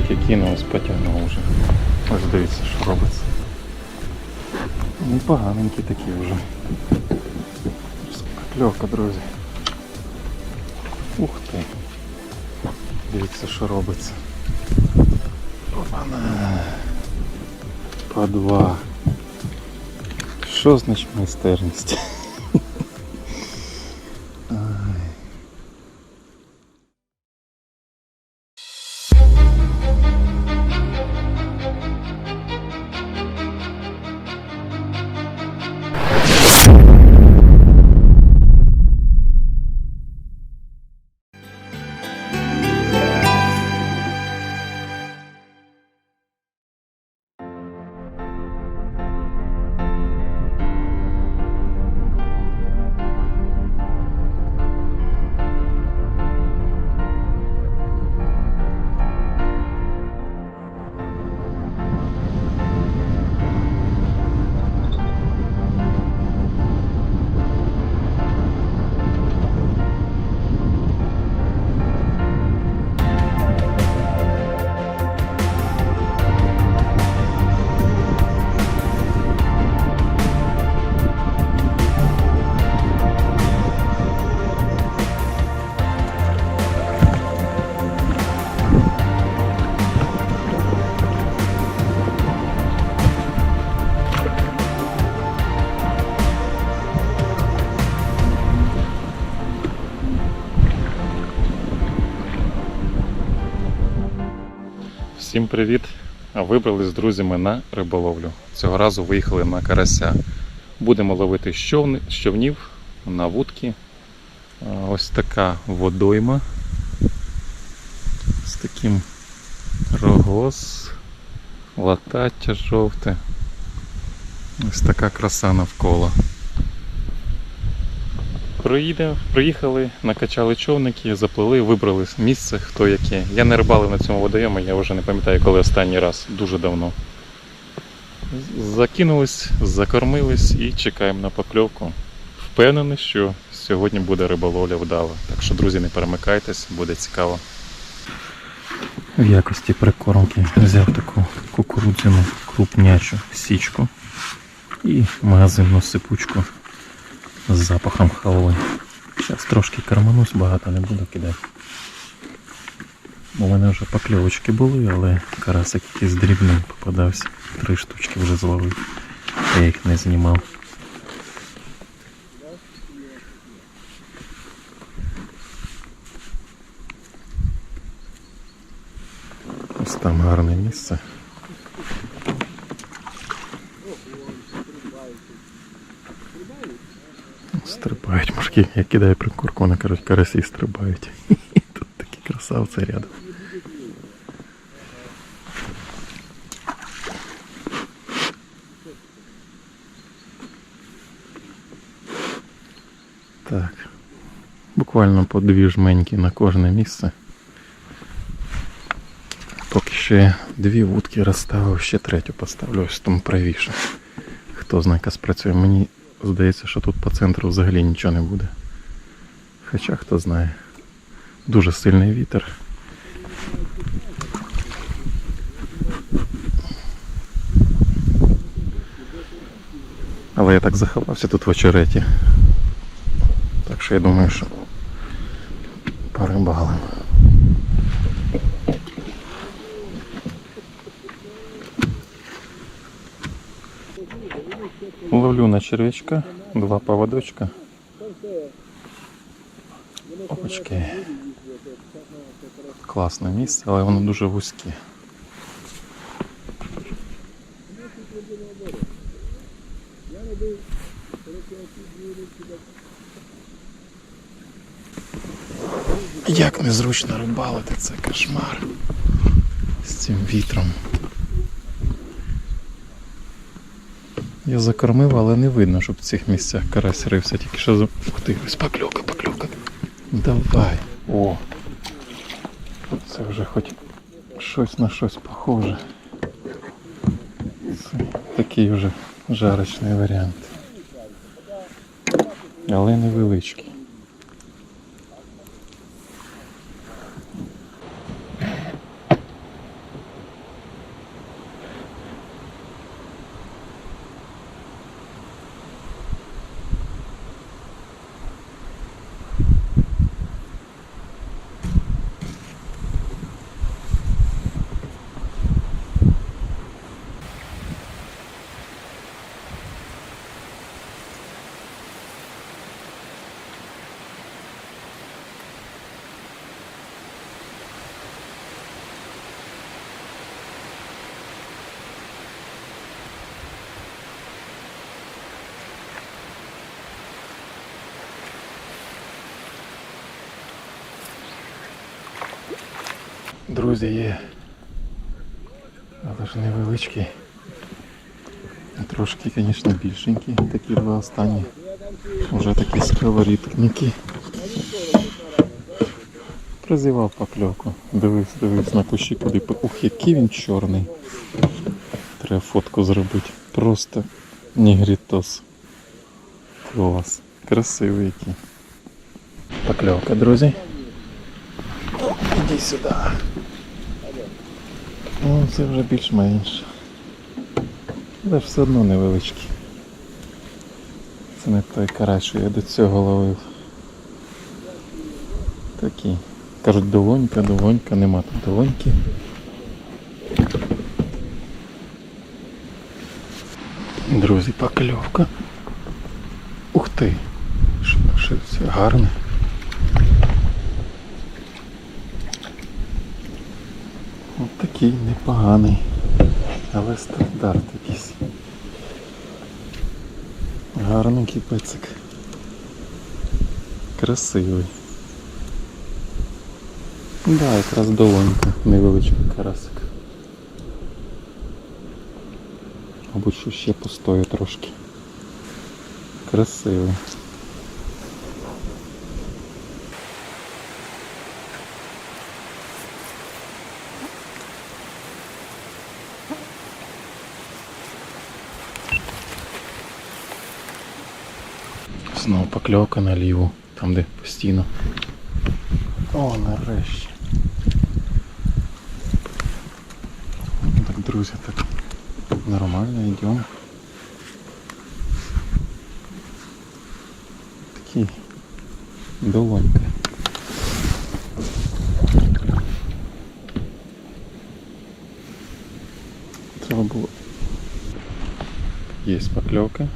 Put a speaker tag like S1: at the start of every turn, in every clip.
S1: тільки кинулось, потягнув вже. Ось дивіться, що робиться. Непоганенькі такі вже. Кльовка, друзі. Ух ти. Дивіться, що робиться. Опана. По два. Що значить майстерність? Привіт! Вибрали з друзями на риболовлю. Цього разу виїхали на карася. Будемо ловити щовни, щовнів на вудки. Ось така водойма з таким рогоз, латаття жовте. Ось така краса навколо. Проїде, приїхали, накачали човники, заплили, вибрали місце, хто яке. Я не рибалив на цьому водойомі, я вже не пам'ятаю, коли останній раз, дуже давно. Закинулись, закормились і чекаємо на покльовку. Впевнений, що сьогодні буде риболовля вдала. Так що, друзі, не перемикайтесь, буде цікаво. В якості прикормки взяв таку кукурудзяну крупнячу січку і магазинну сипучку з запахом халви. Зараз трошки карманусь, багато не буду кидати. У мене вже покльовочки були, але карасик якийсь дрібний попадався. Три штучки вже зловив. Я їх не знімав. Ось там гарне місце. Мужики. Я кидаю прикурку, вони кажуть, карасі стрибають. Тут такі красавці рядом. Так. Буквально по дві жменьки на кожне місце. Поки я дві вудки розставив, ще третю поставлю ось там правіше. Хто знає, яка спрацює. Мені здається, що тут по центру взагалі нічого не буде. Хоча хто знає. Дуже сильний вітер. Але я так заховався тут в очереті. Так що я думаю, що порибалим. Ловлю на червячка, два поводочка. Опачки. Класне місце, але воно дуже вузьке. Як незручно рибалити, це кошмар. З цим вітром. Я закормив, але не видно, щоб в цих місцях карась рився. Тільки що за. Ух ти, спаклюка, покльовка. Давай. О. Це вже хоч щось на щось похоже. Це такий вже жарочний варіант. Але невеличкий. Друзі, є. Але ж невеличкий. Трошки, звісно, більшенькі, такі два останні. Уже такі сковорідники. Призивав покльовку. Дивись, дивись на кущі, куди. Ух, який він чорний. Треба фотку зробити. Просто нігрітос. Клас. Красивий який. Покльовка, друзі. Іди сюди. Це вже більш-менш. Але ж все одно невеличкий. Це не той карась, що я до цього ловив. Такий. Кажуть, долонька, долонька, нема тут долоньки. Друзі, покльовка. Ух ти! Що це гарне. От такий непоганий. Але стандарт якийсь. Гарненький пецик. Красивий. Да, якраз долонька, невеличкий карасик. Мабуть, що ще постою трошки. Красивий. Знову покльовка на ліву, там де постійно. О, нарешті. Ну, Так, друзі, так нормально йдемо. Такий долонька. Треба було. Є покльовка.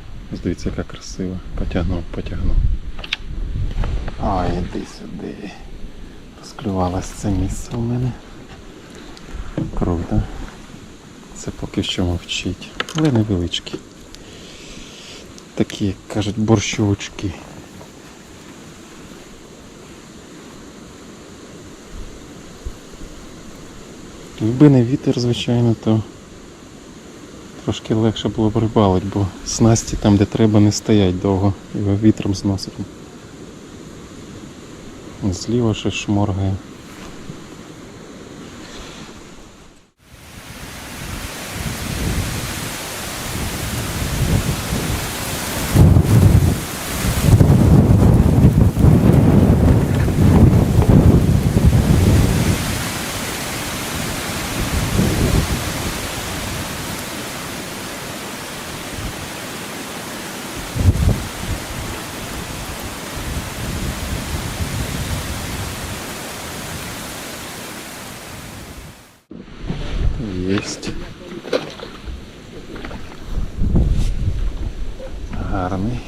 S1: Дивіться, яка красива. Потягнув, потягнув. А, іди сюди. Розклювалось це місце у мене. Круто. Це поки що мовчить. Але невеличкі. Такі, як кажуть, борщовочки. Якби не вітер, звичайно, то трошки легше було б рибалить, бо снасті там, де треба, не стоять довго. Його вітром зносить. Зліва ще шморгає. Єсть. Гарний.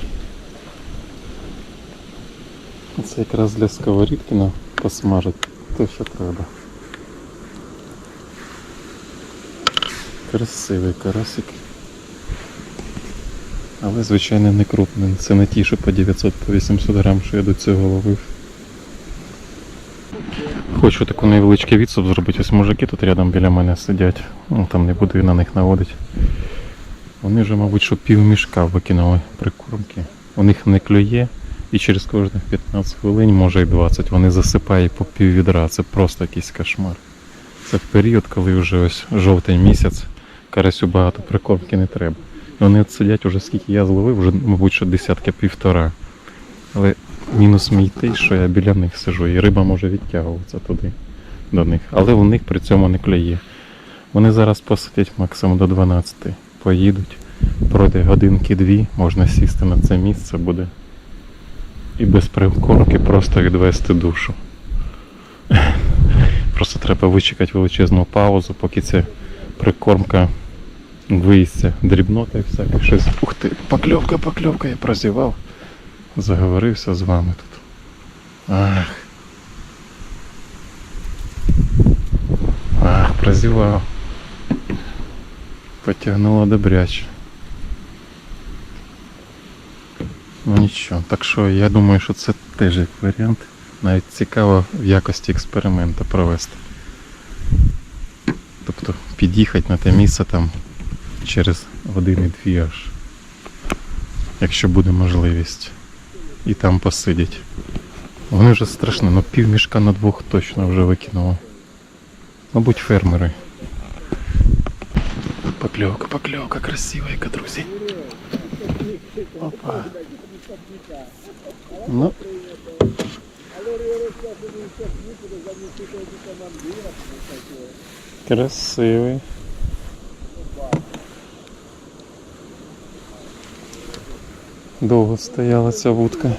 S1: Це якраз для сковорідки на посмажить те, що треба. Красивий карасик. Але звичайно не крупний. Це не ті, що по 900 по 800 грам, що я до цього ловив. Хочу таку невеличкий відступ зробити. Ось мужики тут рядом біля мене сидять. Ну там не буду на них наводити. Вони вже, мабуть, що пів мішка викинули прикормки. У них не клює і через кожних 15 хвилин, може і 20, вони засипають по пів відра. Це просто якийсь кошмар. Це в період, коли вже ось жовтень місяць, карасю багато прикормки не треба. І вони от сидять уже скільки я зловив, вже, мабуть, що десятка півтора. Але мінус мій той, що я біля них сижу, і риба може відтягуватися туди до них. Але у них при цьому не клює. Вони зараз посидять максимум до 12. Поїдуть, пройде годинки-дві, можна сісти на це місце буде. І без прикормки просто відвести душу. Просто треба вичекати величезну паузу, поки ця прикормка виїсться дрібнота і всяке щось. Ух ти, покльовка, покльовка, я прозівав. Заговорився з вами тут. Ах. Ах, прозівав. Потягнуло добряче. Ну нічого. Так що я думаю, що це теж як варіант. Навіть цікаво в якості експерименту провести. Тобто під'їхати на те місце там через години-дві аж. Якщо буде можливість. І там посидять. Вони вже страшно, ну пів мішка на двох точно вже викинуло. Мабуть, фермери. Покльовка, покльовка красивая, друзі. Опа. Ну. Красивий. Довго стояла ця вудка.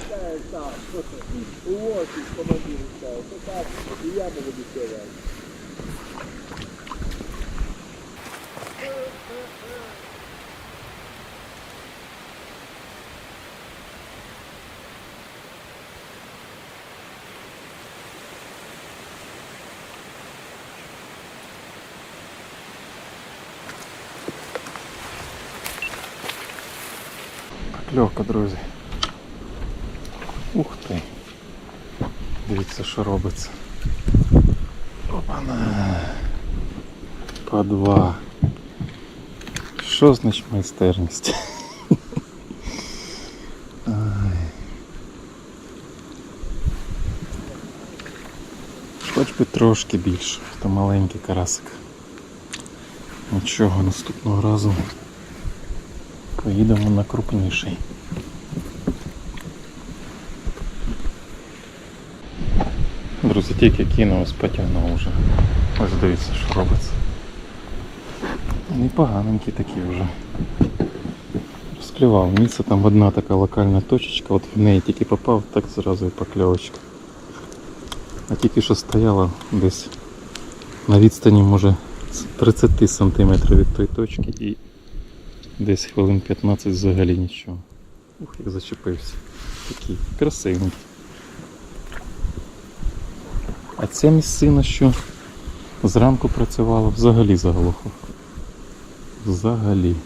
S1: Покльовка, друзі. Ух ти. Дивіться, що робиться. Опана. По два. Що значить майстерність? Хоч би трошки більше, то маленький карасик. Нічого, наступного разу поїдемо на крупніший. Друзі, тільки кинув, потягнув вже. Ось дивіться, що робиться. Непоганенький такий вже. Розклював. Місце там одна така локальна точечка, от в неї тільки попав, так зразу і покльовочка. А тільки що стояла десь на відстані може 30 см від тої точки і десь хвилин 15 взагалі нічого. Ух, як зачепився. Такий красивий. А ця місцина, що зранку працювала, взагалі заглохла. Взагалі.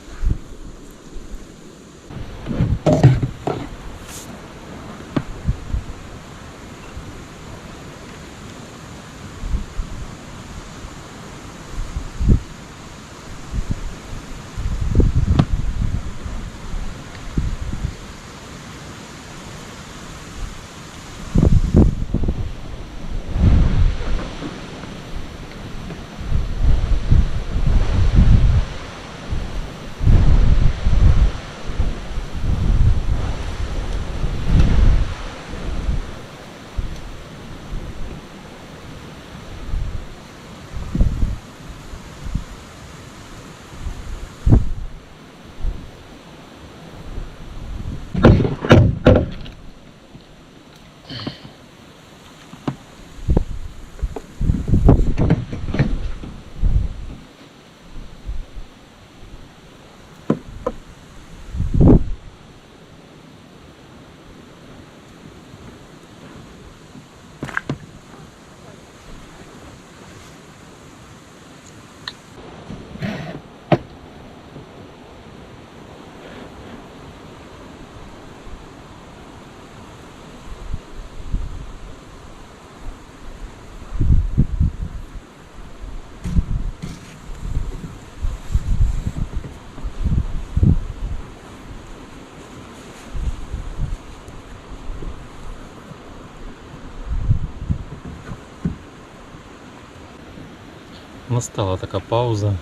S1: Настала така пауза.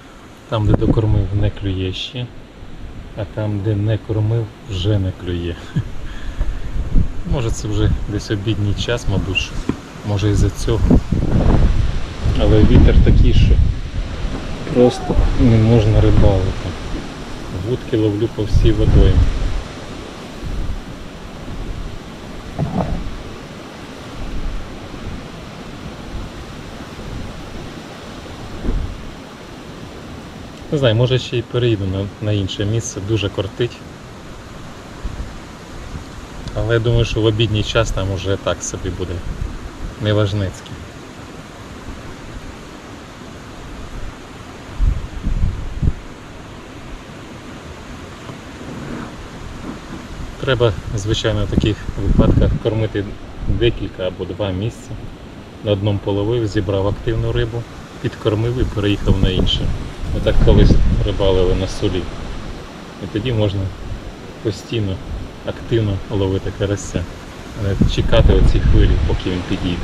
S1: Там, де докормив, не клює ще, а там, де не кормив, вже не клює. Може це вже десь обідній час, мабуть, може із-за цього. Але вітер такий, що просто не можна рибалити. Вудки ловлю по всій водоймі. Не знаю, може ще й переїду на, на інше місце, дуже кортить. Але я думаю, що в обідній час там уже так собі буде. Неважницький. Треба, звичайно, в таких випадках кормити декілька або два місця. На одному половив, зібрав активну рибу, підкормив і переїхав на інше. Ми так колись рибалили на солі. І тоді можна постійно, активно ловити карася, а чекати оці хвилі, поки він підійде.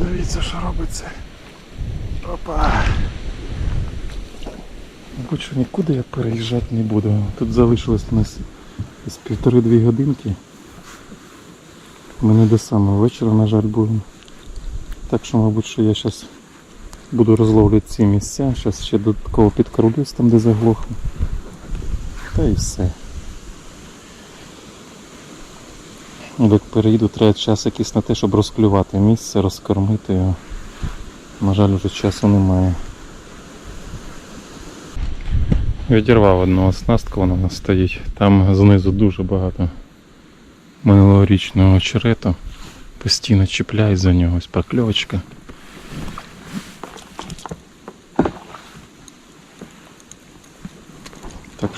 S1: Дивіться, що робиться. Опа. Що нікуди я переїжджати не буду. Тут залишилось у нас з півтори-дві годинки. Ми не до самого вечора, на жаль, будемо. Так що, мабуть, що я зараз буду розловлювати ці місця. Зараз ще додатково підкормлюсь там, де заглохну. Та і все. Як переїду, треба час якийсь на те, щоб розклювати місце, розкормити його. На жаль, вже часу немає. Відірвав одну оснастку, вона у нас стоїть. Там знизу дуже багато минулорічного черету. Постійно чіпляють за нього ось прокльовочка.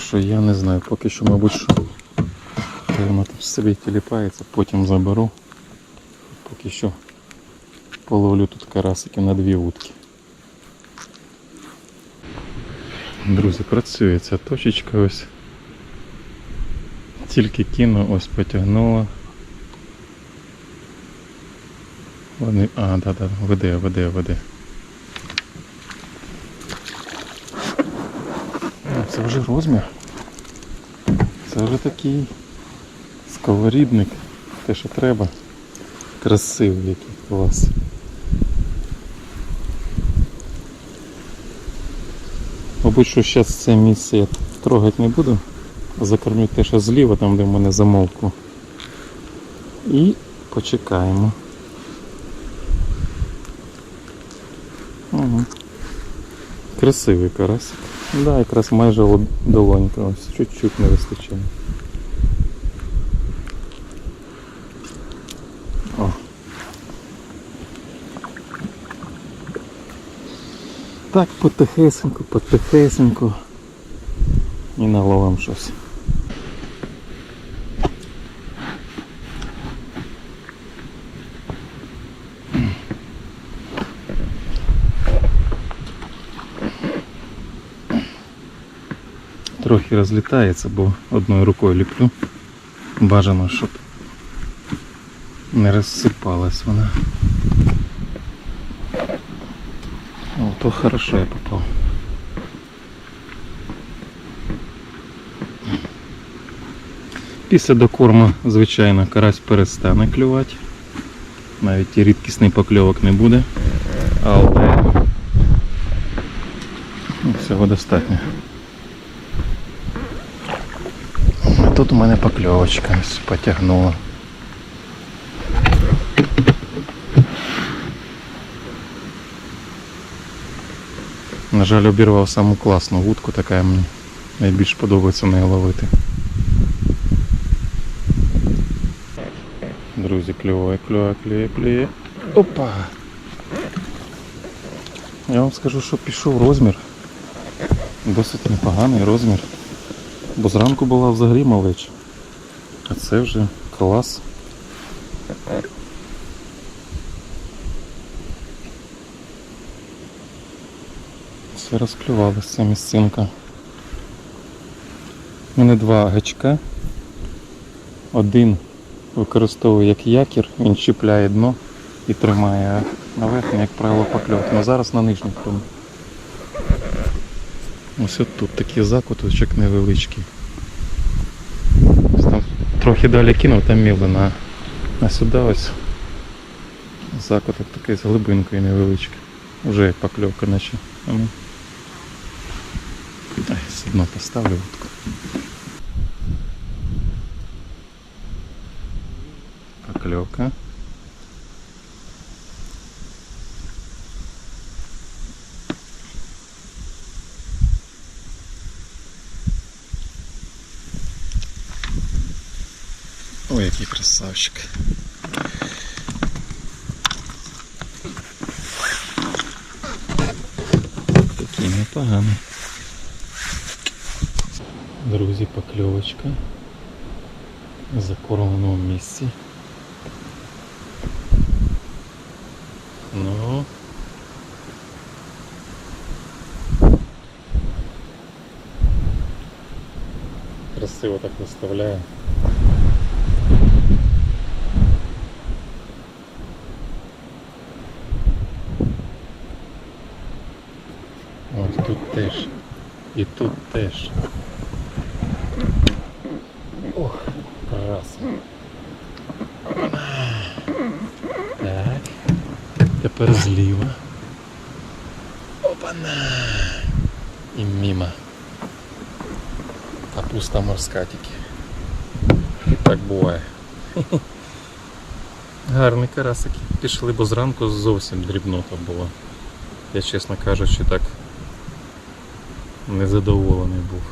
S1: Що я не знаю, поки що, мабуть, що воно тут собі тіліпається, потім заберу. Поки що половлю тут карасиків на дві вудки. Друзі, працює ця точечка ось. Тільки кину, ось потягнула. Вони. А, да, да, веде, веде, веде. О, Це вже розмір. Це вже такий сковорідник. Те, що треба. Красивий який клас. Мабуть, що зараз це місце я трогати не буду. Закормлю те, що зліва, там де в мене замовку. І почекаємо. Угу. Красивий карасик. Да, якраз майже долонька. Ось чуть-чуть не вистачає. О. Так потихесенько, потихесенько. І наловим щось. Трохи розлітається, бо одною рукою ліплю. Бажано, щоб не розсипалась вона. О, то хорошо я попав. Після докорму, звичайно, карась перестане клювати. Навіть і рідкісний покльовок не буде. Але ну, всього достатньо. А Тут у мене покльовочка потягнула. На жаль, обірвав саму класну вудку, така мені найбільш подобається нею ловити. Друзі, клює, клює, клює, клює. Опа! Я вам скажу, що пішов розмір. Досить непоганий розмір. Бо зранку була взагалі малеча. А це вже клас. Все розклювалася місцинка. У мене два гачка. Один використовую як якір, він чіпляє дно і тримає на верхній, як правило, покльовки. Ну зараз на нижній кому. Ось тут такий закуточок невеличкий. Ось там трохи далі кинув, там мілина. А сюди ось закуток такий з глибинкою невеличкий. Уже покльовка наче. Ну. Ай, все одно поставлю вудку. Поклевка. Ой, який красавчик. Такий непоганий. Друзі, покльовочка в закормленому місці. Ну красиво так виставляє. Теж. Ох, краса. Так. Тепер зліва. Опана. І мімо. Капуста морська тільки. Так буває. Гарні карасики. Пішли, бо зранку зовсім дрібнота була. Я, чесно кажучи, так незадоволений був.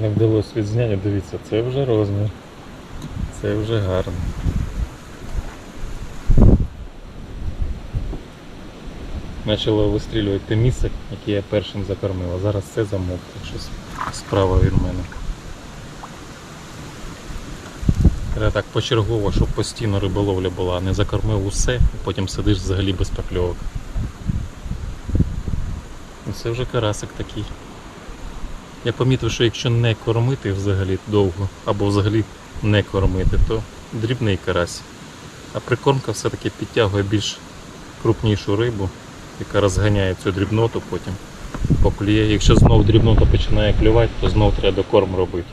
S1: Не вдалося відзняти, дивіться, це вже розмір. Це вже гарно. Почало вистрілювати те місце, яке я першим закормив, а зараз це замовкне щось справа від мене. Треба так почергово, щоб постійно риболовля була, не закормив усе, потім сидиш взагалі без покльовок. Це вже карасик такий. Я помітив, що якщо не кормити взагалі довго, або взагалі не кормити, то дрібний карась. А прикормка все-таки підтягує більш крупнішу рибу, яка розганяє цю дрібноту потім поклює. Якщо знову дрібнота починає клювати, то знову треба докорм робити.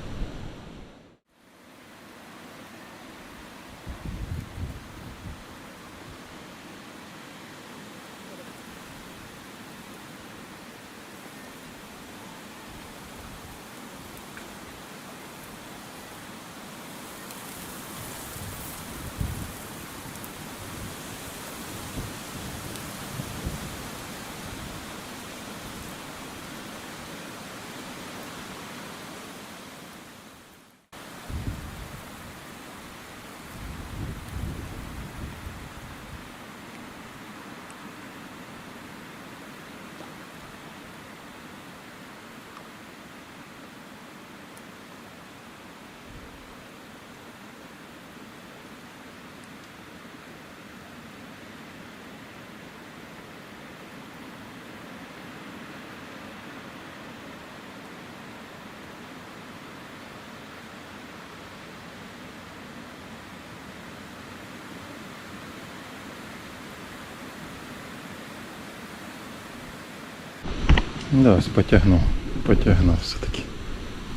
S1: Да, ось потягнув, потягнув все-таки.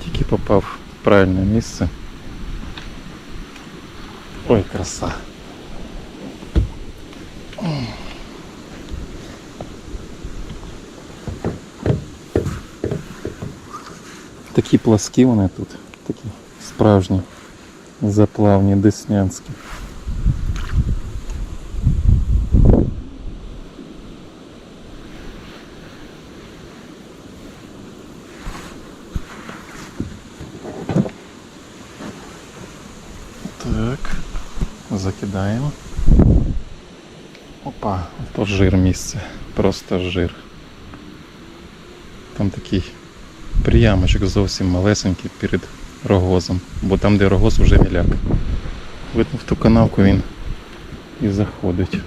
S1: Тільки попав в правильне місце. Ой, краса. Такі пласкі вони тут, такі справжні, заплавні деснянські. То жир місце. Просто жир. Там такий приямочок зовсім малесенький перед рогозом. Бо там, де рогоз, вже міляк. Видно в ту канавку він і заходить.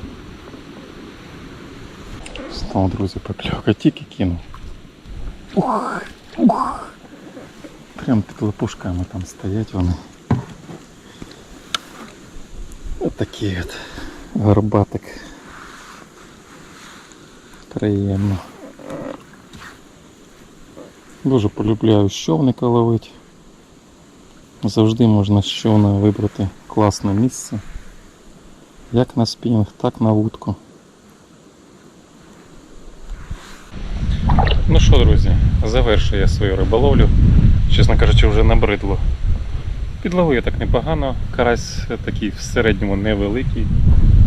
S1: Став, друзі, покльовка, тільки кинув. Ух, ух. Прям під лопушками там стоять вони. Отакий от горбатик. Приємно. Дуже полюбляю щовника ловити. Завжди можна з човна вибрати класне місце. Як на спінінг, так на вудку. Ну що, друзі, завершую я свою риболовлю. Чесно кажучи, вже набридло. Підловив я так непогано. Карась такий в середньому невеликий.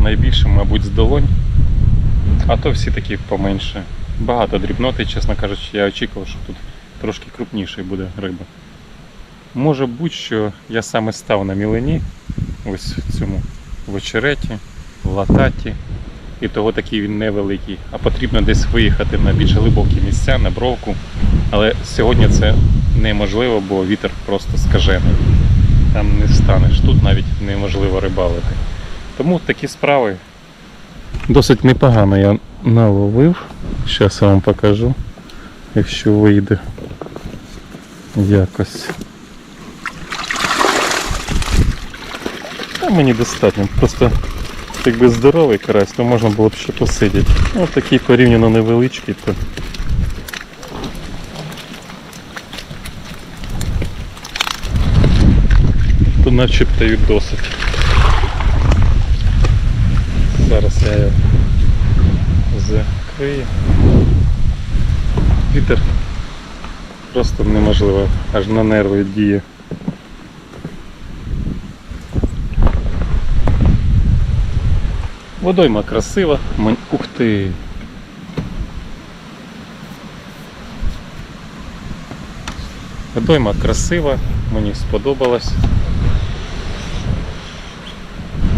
S1: Найбільше, мабуть, з долонь. А то всі такі поменше. Багато дрібноти, чесно кажучи, я очікував, що тут трошки крупніший буде риба. Може бути, що я саме став на мілені, ось в цьому в очереті, в лататі. І того такий він невеликий. А потрібно десь виїхати на більш глибокі місця, на бровку. Але сьогодні це неможливо, бо вітер просто скажений. Там не встанеш. Тут навіть неможливо рибалити. Тому такі справи. Досить непогано я наловив. Зараз я вам покажу, якщо вийде. Якось. Та мені достатньо. Просто якби здоровий карась, то можна було б ще посидіти. Ну, такий порівняно невеличкий, то. То начебто й досить. Зараз я його закрию. Вітер просто неможливо, аж на нерви діє. Водойма красива. Ух ти. Водойма красива, мені сподобалось.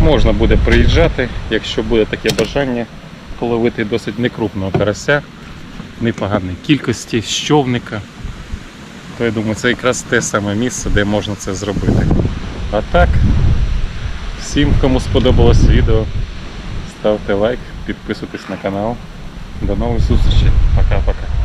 S1: Можна буде приїжджати, якщо буде таке бажання, половити досить некрупного карася, непоганої кількості, з човника. То я думаю, це якраз те саме місце, де можна це зробити. А так, всім, кому сподобалось відео, ставте лайк, підписуйтесь на канал. До нових зустрічей. Пока-пока.